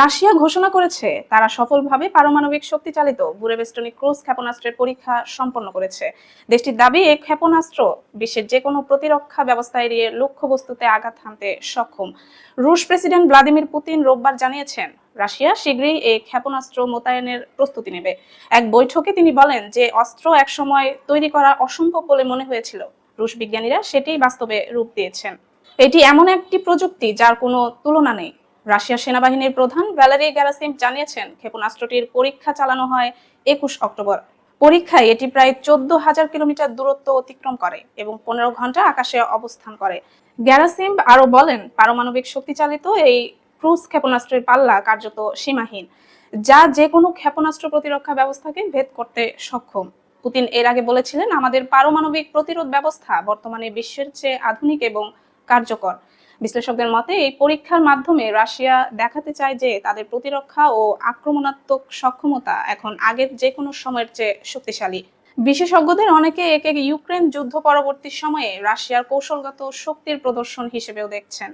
Russia ঘোষণা করেছে, তারা সফলভাবে পারমাণবিক শক্তিচালিত বুরেবেস্টনি ক্রুজ ক্ষেপণাস্ত্রের পরীক্ষা সম্পন্ন করেছে। দেশটির দাবি এই ক্ষেপণাস্ত্র বিশ্বের যে কোনো প্রতিরক্ষা ব্যবস্থা এড়িয়ে লক্ষ্যবস্তুতে আঘাত হানতে সক্ষম। রুশ প্রেসিডেন্ট ভ্লাদিমির পুতিন রোববার জানিয়েছেন, রাশিয়া শীঘ্রই এই ক্ষেপণাস্ত্র মোতায়েনের প্রস্তুতি নেবে। এক বৈঠকে তিনি বলেন যে, অস্ত্র একসময় তৈরি করা অসম্ভব বলে মনে হয়েছিল। রুশ বিজ্ঞানীরা সেটি বাস্তবে রূপ দিয়েছেন। এটি এমন একটি প্রযুক্তি যার কোনো তুলনা নেই। রাশিয়ার সেনাবাহিনীর প্রধান ভ্যালেরি গ্যারাসিম জানিয়েছেন, ক্ষেপণাস্ত্রটির পরীক্ষা চালানো হয় একুশ অক্টোবর। পরীক্ষায় এটি প্রায় চোদ্দ হাজার কিলোমিটার দূরত্ব অতিক্রম করে এবং পনেরো ঘণ্টা আকাশে অবস্থান করে। গ্যারাসিম আরও বলেন, পারমাণবিক শক্তিচালিত এই ক্রুজ ক্ষেপণাস্ত্রের পাল্লা কার্যত সীমাহীন, যা যে কোনো ক্ষেপণাস্ত্র প্রতিরক্ষা ব্যবস্থাকে ভেদ করতে সক্ষম। পুতিন এর আগে বলেছিলেন, আমাদের পারমাণবিক প্রতিরোধ ব্যবস্থা বর্তমানে বিশ্বের চেয়ে আধুনিক এবং কার্যকর। বিশ্লেষকদের মতে, এই পরীক্ষার মাধ্যমে রাশিয়া দেখাতে চায় যে তাদের প্রতিরক্ষা ও আক্রমণাত্মক সক্ষমতা এখন আগের যে কোনো সময়ের চেয়ে শক্তিশালী। বিশেষজ্ঞদের অনেকে একে ইউক্রেন যুদ্ধ পরবর্তী সময়ে রাশিয়ার কৌশলগত শক্তির প্রদর্শন হিসেবেও দেখছেন।